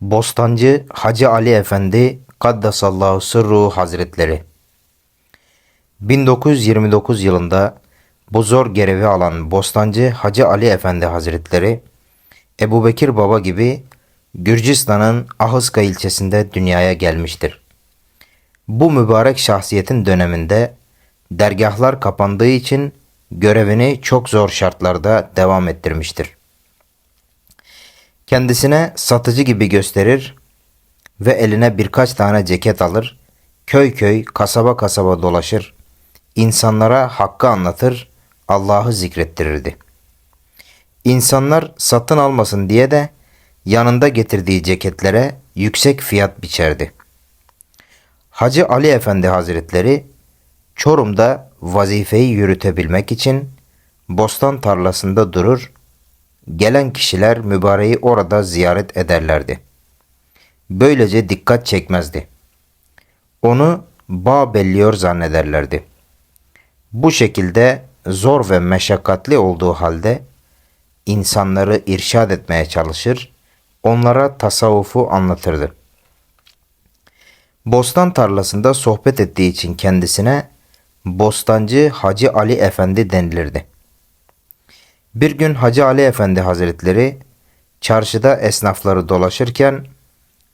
Bostancı Hacı Ali Efendi Kaddesallahu Sırruhu Hazretleri 1929 yılında bu zor görevi alan Bostancı Hacı Ali Efendi Hazretleri Ebu Bekir Baba gibi Gürcistan'ın Ahıska ilçesinde dünyaya gelmiştir. Bu mübarek şahsiyetin döneminde dergahlar kapandığı için görevini çok zor şartlarda devam ettirmiştir. Kendisine satıcı gibi gösterir ve eline birkaç tane ceket alır, köy köy, kasaba kasaba dolaşır, insanlara hakkı anlatır, Allah'ı zikrettirirdi. İnsanlar satın almasın diye de yanında getirdiği ceketlere yüksek fiyat biçerdi. Hacı Ali Efendi Hazretleri Çorum'da vazifeyi yürütebilmek için bostan tarlasında durur, gelen kişiler mübareği orada ziyaret ederlerdi. Böylece dikkat çekmezdi. Onu bağ belliyor zannederlerdi. Bu şekilde zor ve meşakkatli olduğu halde insanları irşad etmeye çalışır, onlara tasavvufu anlatırdı. Bostan tarlasında sohbet ettiği için kendisine Bostancı Hacı Ali Efendi denilirdi. Bir gün Hacı Ali Efendi Hazretleri çarşıda esnafları dolaşırken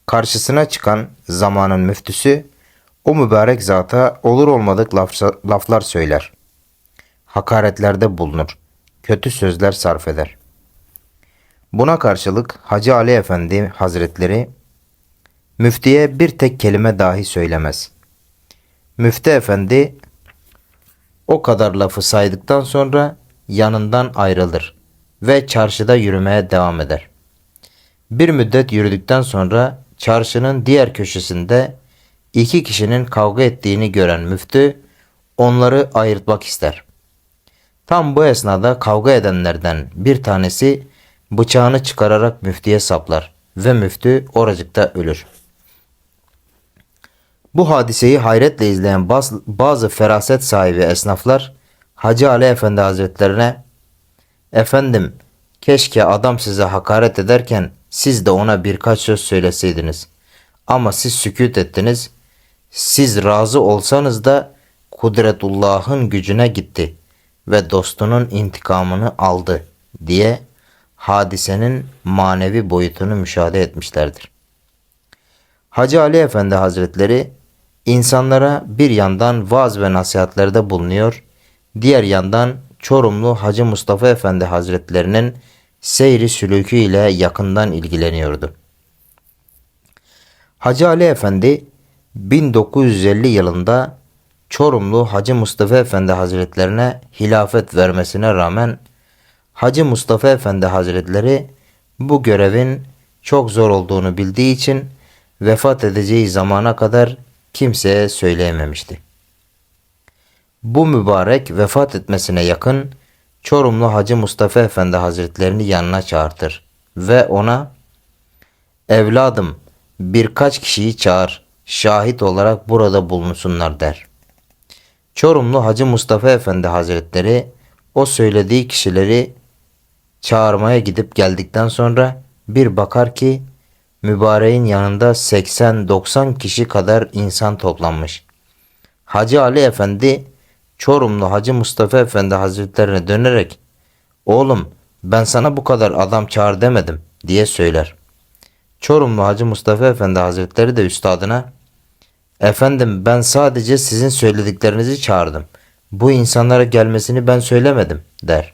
karşısına çıkan zamanın müftüsü o mübarek zata olur olmadık laf- laflar söyler. Hakaretlerde bulunur. Kötü sözler sarf eder. Buna karşılık Hacı Ali Efendi Hazretleri müftiye bir tek kelime dahi söylemez. Müftü Efendi o kadar lafı saydıktan sonra yanından ayrılır ve çarşıda yürümeye devam eder. Bir müddet yürüdükten sonra çarşının diğer köşesinde iki kişinin kavga ettiğini gören müftü onları ayırtmak ister. Tam bu esnada kavga edenlerden bir tanesi bıçağını çıkararak müftüye saplar ve müftü oracıkta ölür. Bu hadiseyi hayretle izleyen bazı, feraset sahibi esnaflar Hacı Ali Efendi Hazretlerine Efendim keşke adam size hakaret ederken siz de ona birkaç söz söyleseydiniz. Ama siz sükut ettiniz. Siz razı olsanız da kudretullah'ın gücüne gitti ve dostunun intikamını aldı diye hadisenin manevi boyutunu müşahede etmişlerdir. Hacı Ali Efendi Hazretleri insanlara bir yandan vaaz ve nasihatlerde bulunuyor, diğer yandan Çorumlu Hacı Mustafa Efendi Hazretlerinin seyri sülükü ile yakından ilgileniyordu. Hacı Ali Efendi 1950 yılında Çorumlu Hacı Mustafa Efendi Hazretlerine hilafet vermesine rağmen Hacı Mustafa Efendi Hazretleri bu görevin çok zor olduğunu bildiği için vefat edeceği zamana kadar kimseye söyleyememişti. Bu mübarek vefat etmesine yakın Çorumlu Hacı Mustafa Efendi Hazretlerini yanına çağırtır ve ona evladım birkaç kişiyi çağır şahit olarak burada bulunsunlar der. Çorumlu Hacı Mustafa Efendi Hazretleri o söylediği kişileri çağırmaya gidip geldikten sonra bir bakar ki mübareğin yanında 80-90 kişi kadar insan toplanmış. Hacı Ali Efendi Çorumlu Hacı Mustafa Efendi Hazretlerine dönerek oğlum ben sana bu kadar adam çağır demedim diye söyler. Çorumlu Hacı Mustafa Efendi Hazretleri de üstadına efendim ben sadece sizin söylediklerinizi çağırdım. Bu insanlara gelmesini ben söylemedim der.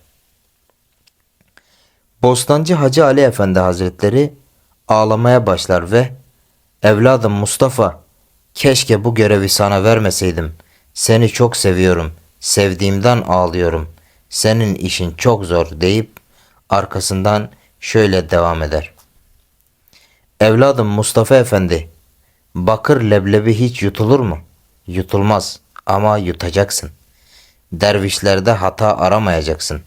Bostancı Hacı Ali Efendi Hazretleri ağlamaya başlar ve evladım Mustafa keşke bu görevi sana vermeseydim. Seni çok seviyorum. Sevdiğimden ağlıyorum. Senin işin çok zor deyip arkasından şöyle devam eder. Evladım Mustafa Efendi, bakır leblebi hiç yutulur mu? Yutulmaz ama yutacaksın. Dervişlerde hata aramayacaksın.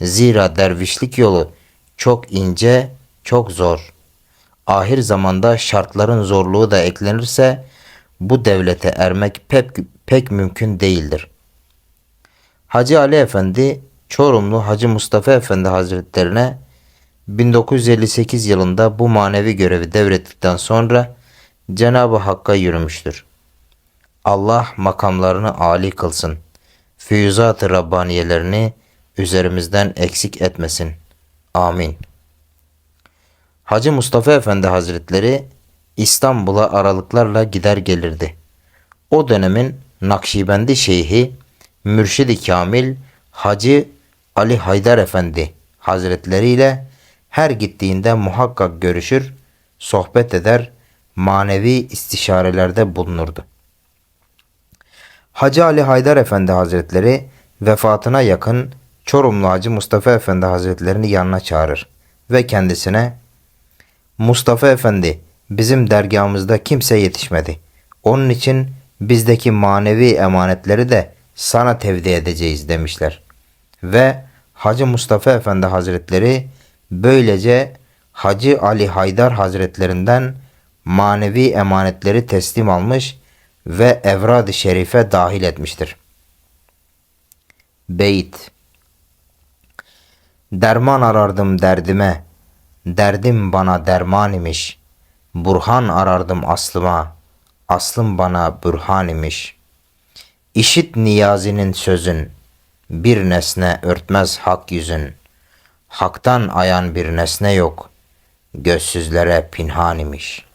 Zira dervişlik yolu çok ince, çok zor. Ahir zamanda şartların zorluğu da eklenirse bu devlete ermek pek, pek mümkün değildir. Hacı Ali Efendi Çorumlu Hacı Mustafa Efendi Hazretlerine 1958 yılında bu manevi görevi devrettikten sonra Cenab-ı Hakk'a yürümüştür. Allah makamlarını âli kılsın. Füyüzat-ı Rabbaniyelerini üzerimizden eksik etmesin. Amin. Hacı Mustafa Efendi Hazretleri İstanbul'a aralıklarla gider gelirdi. O dönemin Nakşibendi Şeyhi Mürşid-i Kamil Hacı Ali Haydar Efendi Hazretleri ile her gittiğinde muhakkak görüşür, sohbet eder, manevi istişarelerde bulunurdu. Hacı Ali Haydar Efendi Hazretleri vefatına yakın Çorumlu Hacı Mustafa Efendi Hazretlerini yanına çağırır ve kendisine Mustafa Efendi bizim dergahımızda kimse yetişmedi. Onun için bizdeki manevi emanetleri de sana tevdi edeceğiz demişler. Ve Hacı Mustafa Efendi Hazretleri böylece Hacı Ali Haydar Hazretlerinden manevi emanetleri teslim almış ve evrad-ı şerife dahil etmiştir. Beyt Derman arardım derdime, derdim bana derman imiş. Burhan arardım aslıma, aslım bana burhan imiş. İşit niyazinin sözün, bir nesne örtmez hak yüzün. Haktan ayan bir nesne yok, gözsüzlere pinhan imiş.''